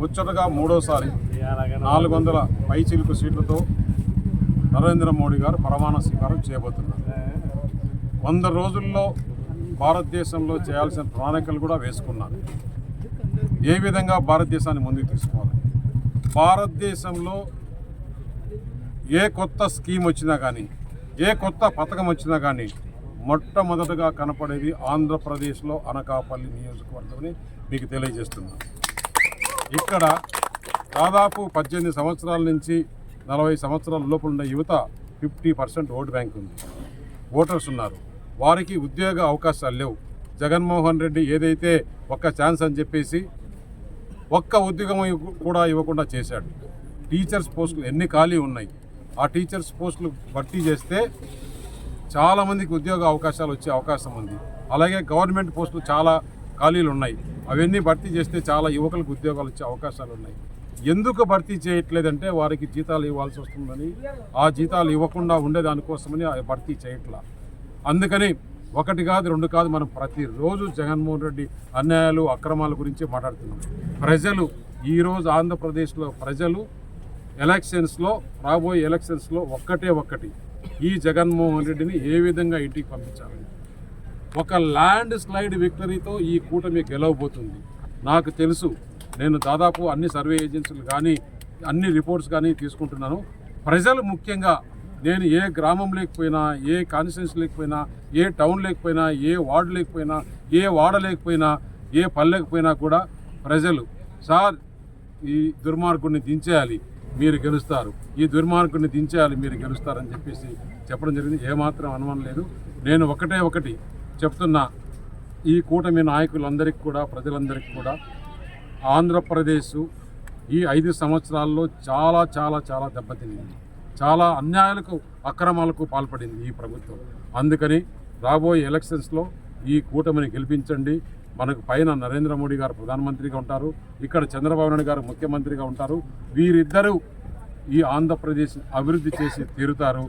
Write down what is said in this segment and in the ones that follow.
ముచ్చటగా మూడోసారి నాలుగు వందల పైచిలుకు సీట్లతో నరేంద్ర మోడీ గారు ప్రమాణ స్వీకారం చేయబోతున్నారు. వంద రోజుల్లో భారతదేశంలో చేయాల్సిన ప్రణాళికలు కూడా వేసుకున్నారు. ఏ విధంగా భారతదేశాన్ని ముందుకు తీసుకోవాలి? భారతదేశంలో ఏ కొత్త స్కీమ్ వచ్చినా కానీ ఏ కొత్త పథకం వచ్చినా కానీ మొట్టమొదటగా కనపడేది ఆంధ్రప్రదేశ్లో అనకాపల్లి నియోజకవర్గమని మీకు తెలియజేస్తున్నాను. ఇక్కడ దాదాపు పద్దెనిమిది సంవత్సరాల నుంచి నలభై సంవత్సరాల లోపల ఉన్న యువత ఫిఫ్టీ పర్సెంట్ ఓటు బ్యాంక్ ఉంది. ఓటర్స్ ఉన్నారు. వారికి ఉద్యోగ అవకాశాలు లేవు. జగన్మోహన్ రెడ్డి ఏదైతే ఒక్క ఛాన్స్ అని చెప్పేసి ఒక్క ఉద్యోగం కూడా ఇవ్వకుండా చేశాడు. టీచర్స్ పోస్టులు ఎన్ని ఖాళీ ఉన్నాయి? ఆ టీచర్స్ పోస్టులు భర్తీ చేస్తే చాలామందికి ఉద్యోగ అవకాశాలు వచ్చే అవకాశం ఉంది. అలాగే గవర్నమెంట్ పోస్టులు చాలా ఖాళీలు ఉన్నాయి. అవన్నీ భర్తీ చేస్తే చాలా యువకులకు ఉద్యోగాలు వచ్చే అవకాశాలు ఉన్నాయి. ఎందుకు భర్తీ చేయట్లేదంటే వారికి జీతాలు ఇవ్వాల్సి వస్తుందని ఆ జీతాలు ఇవ్వకుండా ఉండేదానికోసమని భర్తీ చేయట్లా. అందుకని ఒకటి కాదు రెండు కాదు మనం ప్రతిరోజు జగన్మోహన్ రెడ్డి అన్యాయాలు అక్రమాల గురించి మాట్లాడుతున్నాం. ప్రజలు ఈరోజు ఆంధ్రప్రదేశ్లో ప్రజలు ఎలక్షన్స్లో రాబోయే ఎలక్షన్స్లో ఒక్కటే ఒక్కటి ఈ జగన్మోహన్ రెడ్డిని ఏ విధంగా ఇంటికి పంపించాలని? ఒక ల్యాండ్ స్లైడ్ విక్టరీతో ఈ కూటమి గెలవబోతుంది. నాకు తెలుసు నేను దాదాపు అన్ని సర్వే ఏజెన్సీలు కానీ అన్ని రిపోర్ట్స్ కానీ తీసుకుంటున్నాను. ప్రజలు ముఖ్యంగా నేను ఏ గ్రామం లేకపోయినా ఏ కాన్స్టిట్యూన్సీ లేకపోయినా ఏ టౌన్ లేకపోయినా ఏ వార్డు లేకపోయినా ఏ వాడ లేకపోయినా ఏ పల్లెకపోయినా కూడా ప్రజలు సార్ ఈ దుర్మార్గుడిని దించేయాలి మీరు గెలుస్తారు. ఈ దుర్మార్గుడిని దించేయాలి మీరు గెలుస్తారని చెప్పేసి చెప్పడం జరిగింది. ఏమాత్రం అనుమానం లేదు. నేను ఒకటే ఒకటి చెప్తున్న ఈ కూటమి నాయకులందరికీ కూడా ప్రజలందరికీ కూడా ఆంధ్రప్రదేశ్ ఈ ఐదు సంవత్సరాల్లో చాలా చాలా చాలా దెబ్బతింది చాలా అన్యాయాలకు అక్రమాలకు పాల్పడింది ఈ ప్రభుత్వం. అందుకని రాబోయే ఎలక్షన్స్లో ఈ కూటమిని గెలిపించండి. మనకు పైన నరేంద్ర మోడీ గారు ప్రధానమంత్రిగా ఉంటారు. ఇక్కడ చంద్రబాబు నాయుడు గారు ముఖ్యమంత్రిగా ఉంటారు. వీరిద్దరూ ఈ ఆంధ్రప్రదేశ్ అభివృద్ధి చేసి తీరుతారు.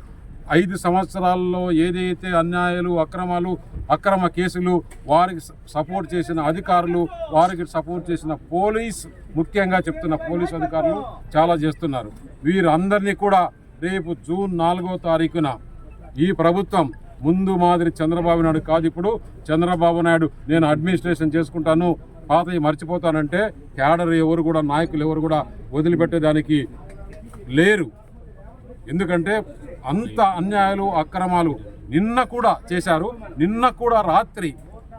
ఐదు సంవత్సరాల్లో ఏదైతే అన్యాయాలు అక్రమాలు అక్రమ కేసులు వారికి సపోర్ట్ చేసిన అధికారులు వారికి సపోర్ట్ చేసిన పోలీస్ ముఖ్యంగా చెప్తున్న పోలీస్ అధికారులు చాలా చేస్తున్నారు. వీరందరినీ కూడా రేపు జూన్ నాలుగో తారీఖున ఈ ప్రభుత్వం ముందు మాదిరి చంద్రబాబు నాయుడు కాదు ఇప్పుడు. చంద్రబాబు నాయుడు నేను అడ్మినిస్ట్రేషన్ చేసుకుంటాను పాతవి మర్చిపోతానంటే క్యాడర్ ఎవరు కూడా నాయకులు ఎవరు కూడా వదిలిపెట్టేదానికి లేరు. ఎందుకంటే అంత అన్యాయాలు అక్రమాలు నిన్న కూడా చేశారు. నిన్న కూడా రాత్రి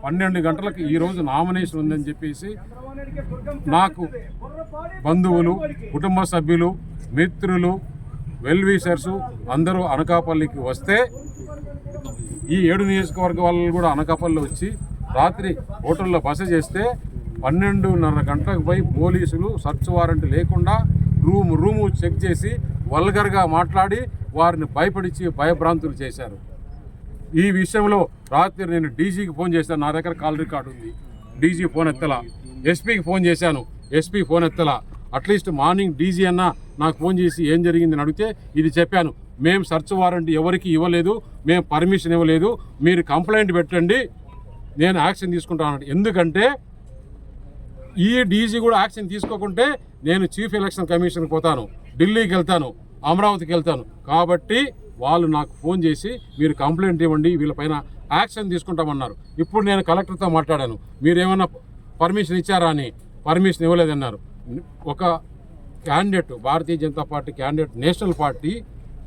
పన్నెండు గంటలకు ఈరోజు నామినేషన్ ఉందని చెప్పేసి నాకు బంధువులు కుటుంబ సభ్యులు మిత్రులు వెల్వీసర్స్ అందరూ అనకాపల్లికి వస్తే ఈ ఏడు నియోజకవర్గ వాళ్ళు కూడా అనకాపల్లి వచ్చి రాత్రి హోటల్లో బస చేస్తే పన్నెండున్నర గంటలకు పోయి పోలీసులు సర్చ్ వారెంట్ లేకుండా రూమ్ రూము చెక్ చేసి వల్గర్గా మాట్లాడి వారిని భయపడిచి భయభ్రాంతులు చేశారు. ఈ విషయంలో రాత్రి నేను డీజీకి ఫోన్ చేశాను. నా దగ్గర కాల్ రికార్డు ఉంది. డీజీ ఫోన్ ఎత్తలా. ఎస్పీకి ఫోన్ చేశాను. ఎస్పీ ఫోన్ ఎత్తలా. అట్లీస్ట్ మార్నింగ్ డీజీ అన్న నాకు ఫోన్ చేసి ఏం జరిగిందని అడిగితే ఇది చెప్పాను. మేము సర్చ్ వారెంట్ ఎవరికి ఇవ్వలేదు. మేము పర్మిషన్ ఇవ్వలేదు. మీరు కంప్లైంట్ పెట్టండి. నేను యాక్షన్ తీసుకుంటాను ఎందుకంటే ఈ డీజీ కూడా యాక్షన్ తీసుకోకుంటే నేను చీఫ్ ఎలక్షన్ కమిషన్కి పోతాను. ఢిల్లీకి వెళ్తాను అమరావతికి వెళ్తాను. కాబట్టి వాళ్ళు నాకు ఫోన్ చేసి మీరు కంప్లైంట్ ఇవ్వండి వీళ్ళపైన యాక్షన్ తీసుకుంటామన్నారు. ఇప్పుడు నేను కలెక్టర్తో మాట్లాడాను. మీరు ఏమైనా పర్మిషన్ ఇచ్చారా అని పర్మిషన్ ఇవ్వలేదన్నారు. ఒక candidate Bharatiya Janata party candidate national party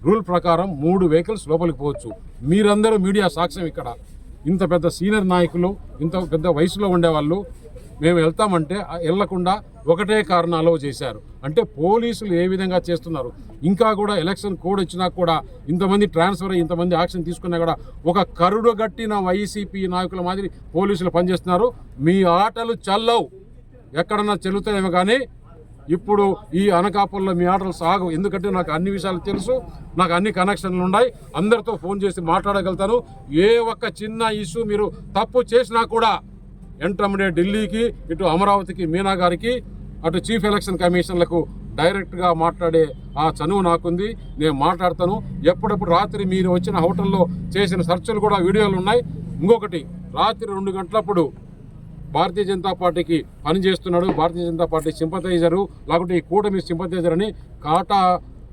rule ప్రకారం మూడు వెహికల్స్ లోపలికి పోవచ్చు. మీరందరూ మీడియా సాక్ష్యం ఇక్కడ. ఇంత పెద్ద సీనియర్ నాయకులు ఇంత పెద్ద వయసులో ఉండేవాళ్ళు మేము వెళ్తామంటే వెళ్ళకుండా ఒకటే కారణాలు చేశారు. అంటే పోలీసులు ఏ విధంగా చేస్తున్నారు? ఇంకా కూడా ఎలక్షన్ కోడ్ వచ్చినా కూడా ఇంతమంది ట్రాన్స్ఫర్ అయ్యి ఇంతమంది యాక్షన్ తీసుకున్నా కూడా ఒక కరుడు గట్టిన వైసీపీ నాయకుల మాదిరి పోలీసులు పనిచేస్తున్నారు. మీ ఆటలు చల్లవు. ఎక్కడన్నా చెల్లుతాయేమో కానీ ఇప్పుడు ఈ అనకాపల్లో మీ ఆటలు సాగు ఎందుకంటే నాకు అన్ని విషయాలు తెలుసు. నాకు అన్ని కనెక్షన్లు ఉన్నాయి. అందరితో ఫోన్ చేసి మాట్లాడగలుగుతాను. ఏ ఒక్క చిన్న ఇష్యూ మీరు తప్పు చేసినా కూడా ఎంటమ్మడే ఢిల్లీకి ఇటు అమరావతికి మీనా గారికి అటు చీఫ్ ఎలక్షన్ కమిషన్లకు డైరెక్ట్గా మాట్లాడే ఆ చనువు నాకుంది. నేను మాట్లాడతాను. ఎప్పుడప్పుడు రాత్రి మీరు వచ్చిన హోటల్లో చేసిన సర్చలు కూడా వీడియోలు ఉన్నాయి. ఇంకొకటి రాత్రి రెండు గంటలప్పుడు భారతీయ జనతా పార్టీకి పనిచేస్తున్నాడు. భారతీయ జనతా పార్టీ సింపతైజరు లేకుంటే ఈ కూటమి సింపతైజర్ అని కాటా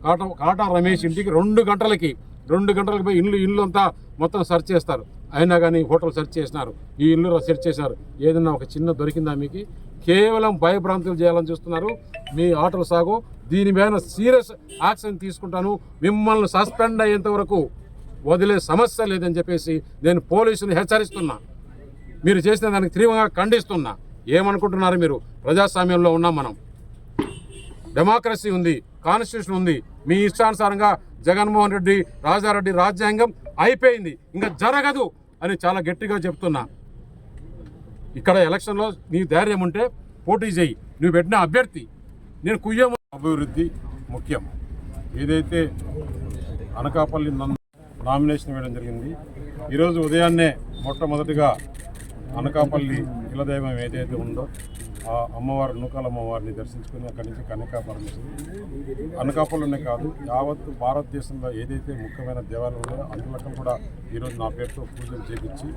కాటా కాటా రమేష్ ఇంటికి రెండు గంటలకి రెండు గంటలకు పోయి ఇల్లు ఇల్లు అంతా మొత్తం సెర్చ్ చేస్తారు. అయినా కానీ హోటల్ సెర్చ్ చేసినారు ఈ ఇల్లు సెర్చ్ చేశారు ఏదన్నా ఒక చిన్న దొరికిందా మీకు? కేవలం భయభ్రాంతులు చేయాలని చూస్తున్నారు. మీ ఆటల సాగు. దీని మీద సీరియస్ యాక్షన్ తీసుకుంటాను. మిమ్మల్ని సస్పెండ్ అయ్యేంత వరకు వదిలే సమస్య లేదని చెప్పేసి నేను పోలీసుని హెచ్చరిస్తున్నా. మీరు చేసిన దానికి తీవ్రంగా ఖండిస్తున్నా. ఏమనుకుంటున్నారు మీరు? ప్రజాస్వామ్యంలో ఉన్నాం మనం. డెమోక్రసీ ఉంది కాన్స్టిట్యూషన్ ఉంది. మీ ఇష్టానుసారంగా జగన్మోహన్ రెడ్డి రాజారెడ్డి రాజ్యాంగం అయిపోయింది. ఇంకా జరగదు. అని చాలా గట్టిగా చెప్తున్నా. ఇక్కడ ఎలక్షన్లో నీ ధైర్యం ఉంటే పోటీ చేయి. నువ్వు పెట్టిన అభ్యర్థి. నేను కుయ్యం. అభివృద్ధి ముఖ్యం. ఏదైతే అనకాపల్లి నన్ను నామినేషన్ వేయడం జరిగింది ఈరోజు ఉదయాన్నే మొట్టమొదటిగా అనకాపల్లి కులదైవం ఏదైతే ఉందో ఆ అమ్మవారు నూకాల అమ్మవారిని దర్శించుకొని అక్కడి నుంచి కన్యకా అనకాపల్లినే కాదు యావత్ భారతదేశంలో ఏదైతే ముఖ్యమైన దేవాలయం ఉన్నాయో అందులో కూడా ఈరోజు నా పేరుతో పూజలు చేపించి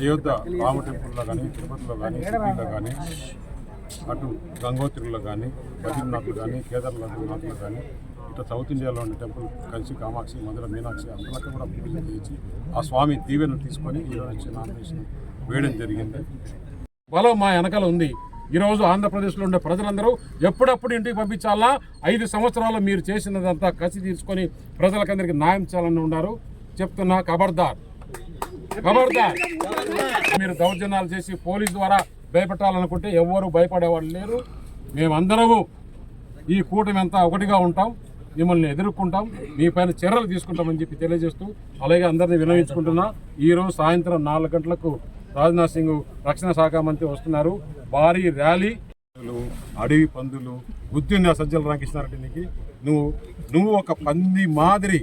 అయోధ్య రామ టెంపుల్లో కానీ తిరుపతిలో కానీ సిటీలో కానీ అటు గంగోత్రిలో కానీ బద్రీనాథ్లో కానీ కేదార్నాథ్లో కానీ ఇట్లా సౌత్ ఇండియాలో ఉన్న టెంపుల్ కలిసి కామాక్షి మధుర మీనాక్షి అందులో కూడా పూజలు చేసి ఆ స్వామి దీవెను తీసుకొని ఈరోజు వచ్చి నామినేషన్ వేయడం జరిగింది. బలం మా వెనకాల ఉంది. ఈరోజు ఆంధ్రప్రదేశ్లో ఉండే ప్రజలందరూ ఎప్పుడప్పుడు ఇంటికి పంపించాలా? ఐదు సంవత్సరాలు మీరు చేసినదంతా కసి తీసుకొని ప్రజలకందరికీ న్యాయం చేయాలని ఉన్నారు. చెప్తున్నా ఖబర్దార్ ఖబర్దార్ మీరు దౌర్జన్యాలు చేసి పోలీస్ ద్వారా భయపెట్టాలనుకుంటే ఎవ్వరూ భయపడేవాళ్ళు లేరు. మేమందరము ఈ కూటమి అంతా ఒకటిగా ఉంటాం. మిమ్మల్ని ఎదుర్కొంటాం. మీ పైన చర్యలు తీసుకుంటామని చెప్పి తెలియజేస్తూ అలాగే అందరినీ వినవించుకుంటున్నా. ఈరోజు సాయంత్రం నాలుగు గంటలకు రాజ్నాథ్ సింగ్ రక్షణ శాఖ మంత్రి వస్తున్నారు. భారీ ర్యాలీ. అడవి పందులు బుద్ధిని సజ్జల రామకృష్ణారెడ్డి నీకు నువ్వు నువ్వు ఒక పంది మాదిరి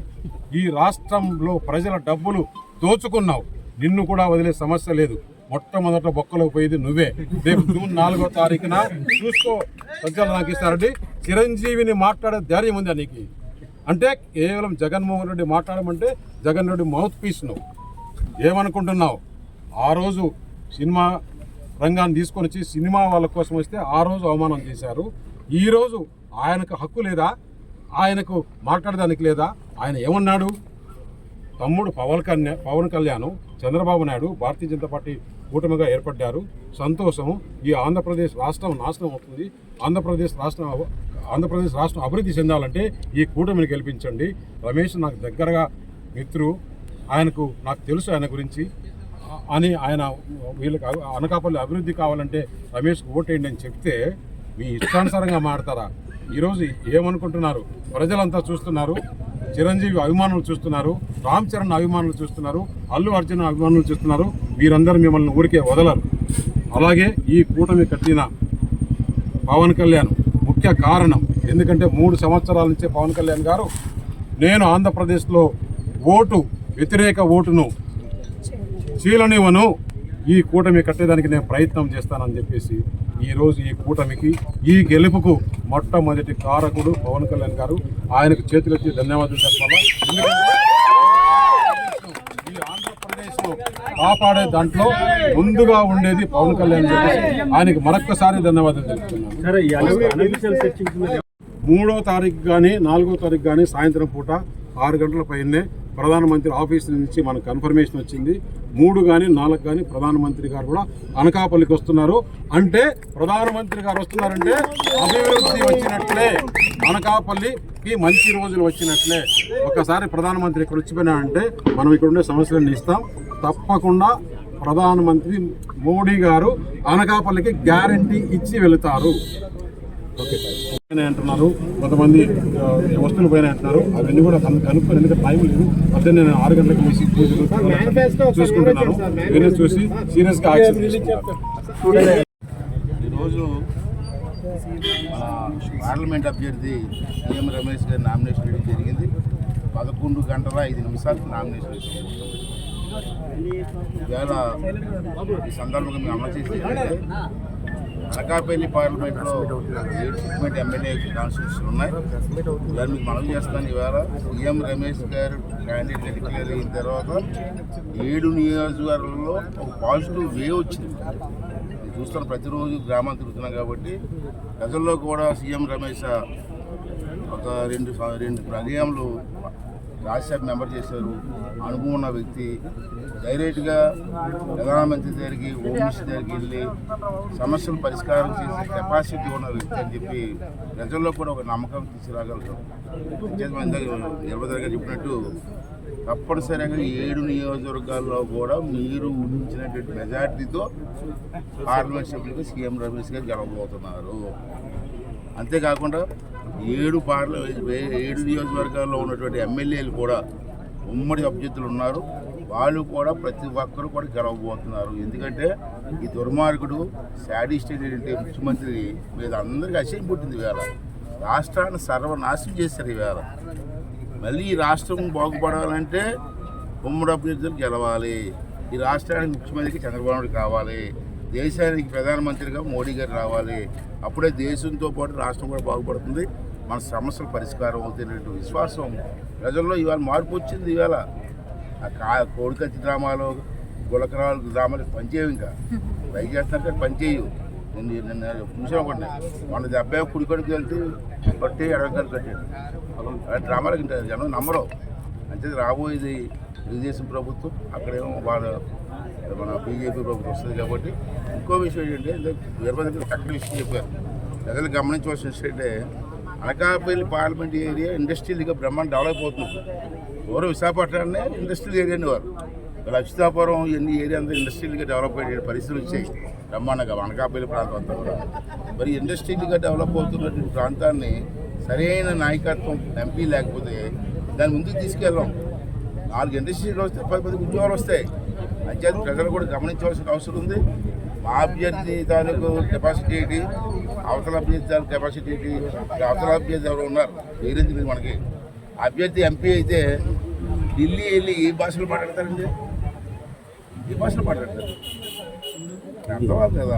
ఈ రాష్ట్రంలో ప్రజల డబ్బులు దోచుకున్నావు. నిన్ను కూడా వదిలే సమస్య లేదు. మొట్టమొదట బొక్కలో పోయేది నువ్వే. రేపు జూన్ నాలుగో తారీఖున చూసుకో. సజ్జల రామకృష్ణారెడ్డి చిరంజీవిని మాట్లాడే ధైర్యం ఉందా నీకు? అంటే కేవలం జగన్మోహన్ రెడ్డి మాట్లాడమంటే జగన్ రెడ్డి మౌత్ పీస్ నువ్వు. ఏమనుకుంటున్నావు? ఆ రోజు సినిమా రంగాన్ని తీసుకొని వచ్చి సినిమా వాళ్ళ కోసం వస్తే ఆ రోజు అవమానం చేశారు. ఈరోజు ఆయనకు హక్కు లేదా? ఆయనకు మాట్లాడడానికి లేదా? ఆయన ఏమన్నాడు? తమ్ముడు పవన్ కళ్యాణ్ పవన్ కళ్యాణ్ చంద్రబాబు నాయుడు భారతీయ జనతా పార్టీ కూటమిగా ఏర్పడ్డారు. సంతోషం ఈ ఆంధ్రప్రదేశ్ రాష్ట్రం నాశనం అవుతుంది. ఆంధ్రప్రదేశ్ రాష్ట్రం ఆంధ్రప్రదేశ్ రాష్ట్రం అభివృద్ధి చెందాలంటే ఈ కూటమిని గెలిపించండి. రమేష్ నాకు దగ్గరగా మిత్రు ఆయనకు నాకు తెలుసు ఆయన గురించి. అని ఆయన వీళ్ళకి అనకాపల్లి అభివృద్ధి కావాలంటే రమేష్కి ఓటేయండి అని చెప్తే మీ ఇష్టానుసారంగా మాడతారా ఈరోజు ఏమనుకుంటున్నారు? ప్రజలంతా చూస్తున్నారు చిరంజీవి అభిమానులు చూస్తున్నారు రామ్ చరణ్ అభిమానులు చూస్తున్నారు అల్లు అర్జున్ అభిమానులు చూస్తున్నారు వీరందరూ మిమ్మల్ని ఊరికే వదలరు. అలాగే ఈ కూటమి కట్టిన పవన్ కళ్యాణ్ ముఖ్య కారణం ఎందుకంటే మూడు సంవత్సరాల నుంచే పవన్ కళ్యాణ్ గారు నేను ఆంధ్రప్రదేశ్లో ఓటు వ్యతిరేక ఓటును చీలనివ్వను ఈ కూటమి కట్టేదానికి నేను ప్రయత్నం చేస్తానని చెప్పేసి ఈ రోజు ఈ కూటమికి ఈ గెలుపుకు మొట్టమొదటి కారకుడు పవన్ కళ్యాణ్ గారు ఆయనకు చేతులెత్తి ధన్యవాదాలు చెప్పాలా ఈ ఆంధ్రప్రదేశ్లో కాపాడే దాంట్లో ముందుగా ఉండేది పవన్ కళ్యాణ్ చెప్పేసి ఆయనకి మరొక్కసారి ధన్యవాదాలు తెలుపుతున్నాను. మూడో తారీఖు కానీ నాలుగో తారీఖు కానీ సాయంత్రం పూట ఆరు గంటల పైనే ప్రధానమంత్రి ఆఫీస్ నుంచి మనకు కన్ఫర్మేషన్ వచ్చింది. మూడు కానీ నాలుగు కానీ ప్రధానమంత్రి గారు కూడా అనకాపల్లికి వస్తున్నారు. అంటే ప్రధానమంత్రి గారు వస్తున్నారంటే అభివృద్ధి వచ్చినట్లే. అనకాపల్లికి మంచి రోజులు వచ్చినట్లే. ఒకసారి ప్రధానమంత్రి ఇక్కడ వచ్చిపోయినాడంటే మనం ఇక్కడ ఉండే సమస్యలన్నీ ఇస్తాం. తప్పకుండా ప్రధానమంత్రి మోడీ గారు అనకాపల్లికి గ్యారంటీ ఇచ్చి వెళుతారు. అంటున్నారు. కొంతమంది వస్తువులు పైన అంటున్నారు. అవన్నీ కూడా కను- కనుక్కొని ఎందుకంటే టైం లేదు. అదే నేను ఆరు గంటలకు వేసి పూజలు చూసుకుంటున్నాను. వేరే చూసి సీరియస్గా యాక్షన్ ఈరోజు మన పార్లమెంట్ అభ్యర్థి సీఎం రమేష్ గారి నామినేషన్ వేయడం జరిగింది. పదకొండు గంటల ఐదు నిమిషాలకు నామినేషన్ వేసాం ఇవాళ ఈ సందర్భంగా మేము అమలు చేసి అనకాపల్లి పార్లమెంట్లో ఏడు సెగ్మెంట్ ఎమ్మెల్యే కాన్స్టిట్యూషన్ ఉన్నాయి. దాన్ని మీకు మనం చేస్తాను ఇవాళ. సీఎం రమేష్ గారు క్యాండిడేట్ డిక్లేర్ అయిన తర్వాత ఏడు నియోజకవర్గంలో ఒక పాజిటివ్ వే వచ్చింది. చూస్తాను ప్రతిరోజు గ్రామం తిరుగుతున్నాం కాబట్టి ప్రజల్లో కూడా సీఎం రమేష్ ఒక రెండు రెండు పర్యాములు రాజ్యసభ మెంబర్ చేశారు. అనుభవం ఉన్న వ్యక్తి. డైరెక్ట్గా ప్రధానమంత్రి దగ్గరికి హోమ్ మినిస్టర్ దగ్గరికి వెళ్ళి సమస్యలు పరిష్కారం చేసే కెపాసిటీ ఉన్న వ్యక్తి అని చెప్పి ప్రజల్లో కూడా ఒక నమ్మకం తీసుకురాగలుగుతాం అంచేత మన చెప్పినట్టు తప్పనిసరిగా ఏడు నియోజకవర్గాల్లో కూడా మీరు ఊహించినటువంటి మెజార్టీతో పార్లమెంట్ సభ్యులుగా సీఎం రమేష్ గారు గెలవబోతున్నారు. అంతేకాకుండా ఏడు పార్లమెంట్ ఏడు నియోజకవర్గాల్లో ఉన్నటువంటి ఎమ్మెల్యేలు కూడా ఉమ్మడి అభ్యర్థులు ఉన్నారు. వాళ్ళు కూడా ప్రతి ఒక్కరు కూడా గెలవబోతున్నారు. ఎందుకంటే ఈ దుర్మార్గుడు శాడిస్ట్ అయినటువంటి ముఖ్యమంత్రి మీద అందరికీ అసహ్యం పుట్టింది వేళ రాష్ట్రాన్ని సర్వనాశనం చేశారు ఈవేళ మళ్ళీ ఈ రాష్ట్రం బాగుపడాలంటే ఉమ్మడి అభ్యర్థులు గెలవాలి. ఈ రాష్ట్రానికి ముఖ్యమంత్రికి చంద్రబాబు నాయుడు కావాలి. దేశానికి ప్రధానమంత్రిగా మోడీ గారు రావాలి. అప్పుడే దేశంతో పాటు రాష్ట్రం కూడా బాగుపడుతుంది. మన సమస్యలు పరిష్కారం అవుతున్నటువంటి విశ్వాసం. ప్రజల్లో ఇవాళ మార్పు వచ్చింది ఇవాళ. ఆ కా కోడికత్తి డ్రామాలు గులకరాలు డ్రామాలు పనిచేయవు ఇంకా. ట్రై చేస్తున్నట్టు పనిచేయవు. నేను నిన్న చూసాను ఒకటి మన అబ్బాయి కుడి కొడుకు వెళ్తే కొట్టి ఎడవకాలు కట్టాడు. అలా డ్రామాలకు జనం నమ్మరు. అంటే రాబోయేది తెలుగుదేశం ప్రభుత్వం అక్కడేమో వాళ్ళ మన బీజేపీ ప్రభుత్వం వస్తుంది కాబట్టి ఇంకో విషయం ఏంటంటే వీరభద్ర చక్కటి విషయం చెప్పారు. ప్రజలు గమనించవలసిన విషయం అంటే అనకాపల్లి పార్లమెంట్ ఏరియా ఇండస్ట్రియల్గా బ్రహ్మాండ డెవలప్ అవుతుంది. ఎవరు విశాఖపట్నాన్ని ఇండస్ట్రియల్ ఏరియా అనేవారు లక్షితాపురం ఎన్ని ఏరియా అంతా ఇండస్ట్రియల్గా డెవలప్ అయ్యే పరిస్థితులు వచ్చాయి. బ్రహ్మాండంగా అనకాపల్లి ప్రాంతం అంతా కూడా. మరి ఇండస్ట్రియల్గా డెవలప్ అవుతున్నటువంటి ప్రాంతాన్ని సరైన నాయకత్వం ఎంపీ లేకపోతే దాన్ని ముందుకు తీసుకెళ్ళాం. నాలుగు ఇండస్ట్రీలు వస్తే పది పది ఉద్యోగాలు వస్తాయి. అంచేత ప్రజలు కూడా గమనించవలసిన అవసరం ఉంది. మా అభ్యర్థి తాలూకు కెపాసిటీ ఏంటి? అవతల అభ్యర్థి తాలూకు కెపాసిటీ ఏంటి? అవతల అభ్యర్థి ఎవరు ఉన్నారు. వేరే తెలియదు మనకి? అభ్యర్థి ఎంపీ అయితే ఢిల్లీ వెళ్ళి ఏ భాషలో మాట్లాడతారండి? ఏ భాషలో మాట్లాడతారు? అర్థం కదా.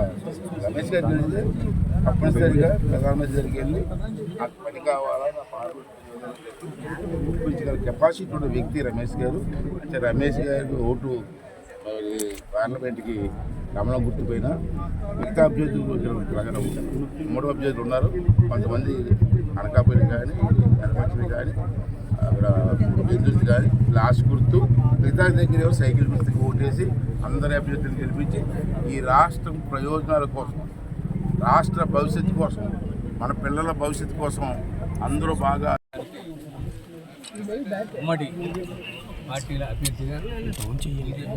రమేష్ గారు తెలియదు తప్పనిసరిగా ప్రధానమంత్రి దగ్గరికి వెళ్ళి నాకు పని కావాలా నా పార్లమెంట్ కెపాసిటీ ఉన్న వ్యక్తి రమేష్ గారు. అంటే రమేష్ గారికి ఓటు పార్లమెంట్కి రమణ గుర్తు గుర్తుపోయినా మిగతా అభ్యర్థులు ప్రకారం మూడు అభ్యర్థులు ఉన్నారు. కొంతమంది అనకాపల్లి కానీ ఎనపల్లి కానీ అక్కడ విద్యుత్ కానీ లాస్ట్ గుర్తు. మిగతా దగ్గర ఏమో సైకిల్ గుర్తుకి ఓటేసి అందరి అభ్యర్థులు గెలిపించి ఈ రాష్ట్రం ప్రయోజనాల కోసం రాష్ట్ర భవిష్యత్తు కోసం మన పిల్లల భవిష్యత్తు కోసం అందరూ బాగా ఉమ్మడి. పార్టీల అభ్యర్థిగా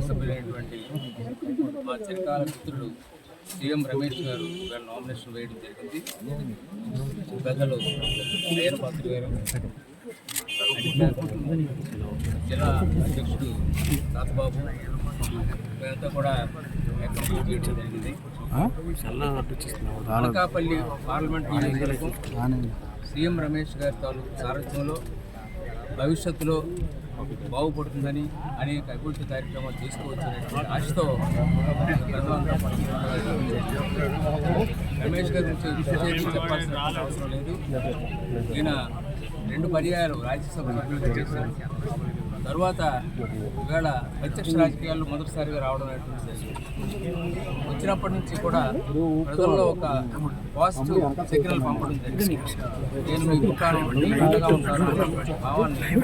సభ్యులైనటువంటి మా చిరకాల మిత్రుడు సీఎం రమేష్ గారు గారు నామినేషన్ వేయడం జరిగింది. పెద్దలు వీరభద్ర గారు జిల్లా అధ్యక్షుడు తాతబాబు వీరంతా కూడా చేయడం జరిగింది. అనకాపల్లి పార్లమెంట్ నియోజకవర్గం సీఎం రమేష్ గారి తాలూకు సారథ్యంలో భవిష్యత్తులో బాగుపడుతుందని అనేక అభివృద్ధి కార్యక్రమాలు చేసుకోవచ్చనేటువంటి ఆశతో రమేష్ గారి గురించి చెప్పాల్సిన అవసరం లేదు. ఈయన రెండు పర్యాయాలు రాజ్యసభ సభ్యులుగా చేశారు. తర్వాత ఒకవేళ ప్రత్యక్ష రాజకీయాల్లో మొదటిసారిగా రావడం అనేటువంటిది వచ్చినప్పటి నుంచి కూడా ప్రజల్లో ఒక పాజిటివ్ సిగ్నల్ పంపడం జరిగింది. నేను మీకు అండగా ఉంటాను భావాన్ని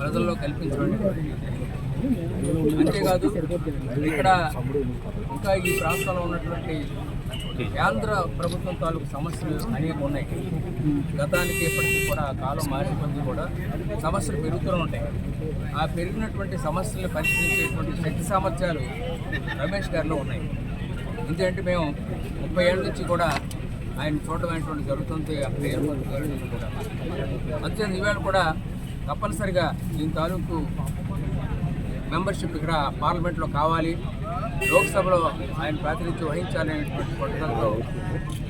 ప్రజల్లో కల్పించడం అంతేకాదు ఇక్కడ ఇంకా ఈ ప్రాంతంలో ఉన్నటువంటి కేంద్ర ప్రభుత్వం తాలూకు సమస్యలు అనేక ఉన్నాయి. గతానికి ఇప్పటికీ కూడా కాలం మారిన కూడా. సమస్యలు పెరుగుతూనే ఉంటాయి. ఆ పెరిగినటువంటి సమస్యలను పరిష్కరించేటువంటి శక్తి సామర్థ్యాలు రమేష్ గారిలో ఉన్నాయి. ఎందుకంటే మేము ముప్పై ఏళ్ళ నుంచి కూడా ఆయన చూడడం అనేటువంటి జరుగుతుంది ఆ జరుగుతుంది కూడా. అంతే ఈవేళ కూడా తప్పనిసరిగా దీని తాలూకు మెంబర్షిప్ ఇక్కడ పార్లమెంట్లో కావాలి. లోక్సభలో ఆయన ప్రాతినిధ్యం వహించాలనేటువంటి పట్టుదలతో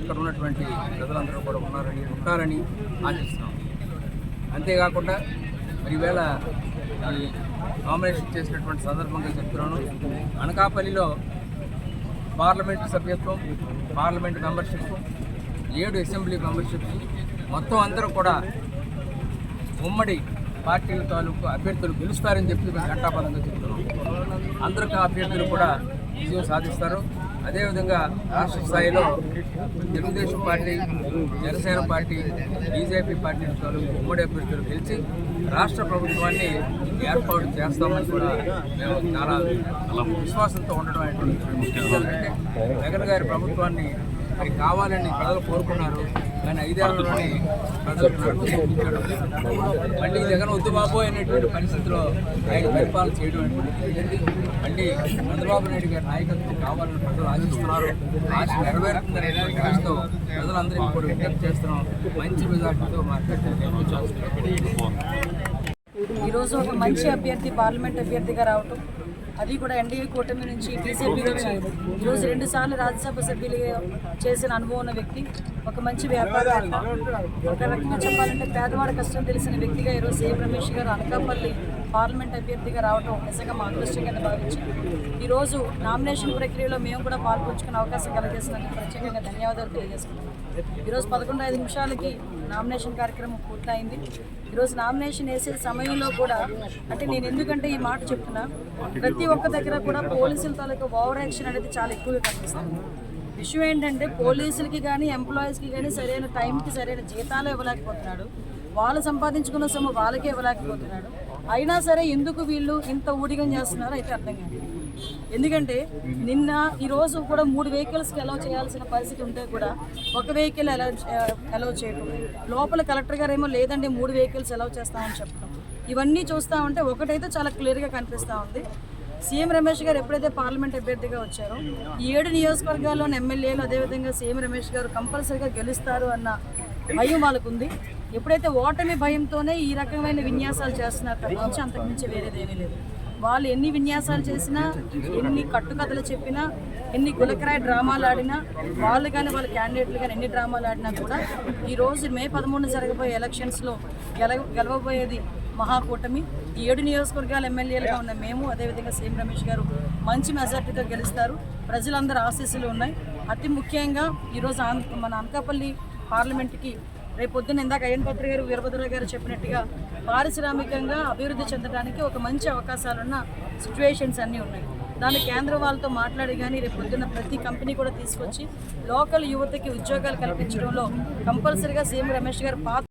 ఇక్కడ ఉన్నటువంటి ప్రజలందరూ కూడా ఉన్నారని ఉంటారని ఆశిస్తున్నాం. అంతేకాకుండా మరి ఈవేళ నామినేషన్ చేసినటువంటి సందర్భంగా చెప్తున్నాను. అనకాపల్లిలో పార్లమెంట్ సభ్యత్వం పార్లమెంట్ మెంబర్షిప్ ఏడు అసెంబ్లీ మెంబర్షిప్ మొత్తం అందరూ కూడా ఉమ్మడి పార్టీల తాలూకు అభ్యర్థులు గెలుస్తారని చెప్పి మేము ఘంటాపదంగా చెప్తున్నాం. అందరికీ అభ్యర్థులు కూడా విజయం సాధిస్తారు. అదేవిధంగా రాష్ట్ర స్థాయిలో Telugu Desam party Janasena party BJP party తాలూకు ఉమ్మడి అభ్యర్థులు గెలిచి రాష్ట్ర ప్రభుత్వాన్ని ఏర్పాటు చేస్తామని కూడా మేము చాలా విశ్వాసంతో ఉండడం అనేటువంటి జగన్ గారి ప్రభుత్వాన్ని మరి కావాలని ప్రజలు కోరుకున్నారు. కానీ ఐదేళ్ళలోనే మళ్ళీ జగన్ వద్దు బాబోయ్ అనేటువంటి పరిస్థితిలో ఆయన పరిపాలన చేయడం అనేటువంటి మళ్ళీ చంద్రబాబు నాయుడు గారి నాయకత్వం కావాలని ప్రజలు ఆశిస్తున్నారు. ఆశ నెరవేరుతుందనే ఆశతో ప్రజలందరికీ కూడా విజ్ఞప్తి చేస్తున్నాం. మంచి మెజార్టీతో మాట్లాడుతున్నాం ఈరోజు ఒక మంచి అభ్యర్థి పార్లమెంట్ అభ్యర్థిగా రావటం అది కూడా ఎన్డీఏ కూటమి నుంచి బీజేపీ నుంచి. ఈరోజు రెండుసార్లు రాజ్యసభ సభ్యులుగా చేసిన అనుభవం ఉన్న వ్యక్తి. ఒక మంచి వ్యాపారవేత్త ఒక రకంగా చెప్పాలంటే పేదవాడి కష్టం తెలిసిన వ్యక్తిగా ఈరోజు సీఎం రమేష్ గారు అనకాపల్లి పార్లమెంట్ అభ్యర్థిగా రావడం నిజంగా మా అదృష్టంగా భావించింది ఈరోజు నామినేషన్ ప్రక్రియలో మేము కూడా పాల్పంచుకునే అవకాశం కలిగేసినందుకు ప్రత్యేకంగా ధన్యవాదాలు తెలియజేసుకుంటున్నాం. ఈరోజు పదకొండు ఐదు నిమిషాలకి నామినేషన్ కార్యక్రమం పూర్తయింది. ఈరోజు నామినేషన్ వేసే సమయంలో కూడా అంటే నేను ఎందుకంటే ఈ మాట చెప్తున్నా ప్రతి ఒక్క దగ్గర కూడా పోలీసుల తాలూకు ఓవర్ యాక్షన్ అనేది చాలా ఎక్కువగా కనిపిస్తుంది. విషయం ఏంటంటే పోలీసులకి కానీ ఎంప్లాయీస్కి కానీ సరైన టైంకి సరైన జీతాలు ఇవ్వలేకపోతున్నాడు. వాళ్ళు సంపాదించుకున్న సొమ్ము వాళ్ళకే ఇవ్వలేకపోతున్నాడు. అయినా సరే ఎందుకు వీళ్ళు ఇంత ఊడిగం చేస్తున్నారో అయితే అర్థం కాదు. ఎందుకంటే నిన్న ఈరోజు కూడా మూడు వెహికల్స్కి అలౌ చేయాల్సిన పరిస్థితి ఉంటే కూడా ఒక వెహికల్ అలౌ అలౌ చేయడం లోపల కలెక్టర్ గారు ఏమో లేదండి మూడు వెహికల్స్ అలౌ చేస్తామని చెప్పడం ఇవన్నీ చూస్తూ ఉంటే ఒకటైతే చాలా క్లియర్గా కనిపిస్తూ ఉంది. సీఎం రమేష్ గారు ఎప్పుడైతే పార్లమెంట్ అభ్యర్థిగా వచ్చారో ఈ ఏడు నియోజకవర్గాల్లోని ఎమ్మెల్యేలు అదేవిధంగా సీఎం రమేష్ గారు కంపల్సరీగా గెలుస్తారు అన్న భయం వాళ్ళకుంది. ఎప్పుడైతే ఓటమి భయంతోనే ఈ రకమైన విన్యాసాలు చేస్తున్నారు తప్పించి అంతకుమించి వేరేదేమీ లేదు. వాళ్ళు ఎన్ని విన్యాసాలు చేసినా ఎన్ని కట్టుకథలు చెప్పినా ఎన్ని గులకరాయి డ్రామాలు ఆడినా వాళ్ళు కానీ వాళ్ళ క్యాండిడేట్లు కానీ ఎన్ని డ్రామాలు ఆడినా కూడా ఈ రోజు మే పదమూడున జరగబోయే ఎలక్షన్స్లో గెల గెలవబోయేది మహాకూటమి. ఈ ఏడు నియోజకవర్గాల ఎమ్మెల్యేలుగా ఉన్న మేము అదేవిధంగా సీఎం రమేష్ గారు మంచి మెజార్టీతో గెలుస్తారు. ప్రజలందరూ ఆశీస్సులు ఉన్నాయి. అతి ముఖ్యంగా ఈరోజు మన అనకాపల్లి పార్లమెంట్కి రేపు పొద్దున్న ఇందాక అయ్యన్ పాత్ర గారు వీరభద్ర గారు చెప్పినట్టుగా పారిశ్రామికంగా అభివృద్ధి చెందడానికి ఒక మంచి అవకాశాలున్న సిచ్యువేషన్స్ అన్నీ ఉన్నాయి. దాన్ని కేంద్ర వాళ్ళతో మాట్లాడి కానీ రేపు పొద్దున్న ప్రతి కంపెనీ కూడా తీసుకొచ్చి లోకల్ యువతకి ఉద్యోగాలు కల్పించడంలో కంపల్సరీగా సీఎం రమేష్ గారు పాత్ర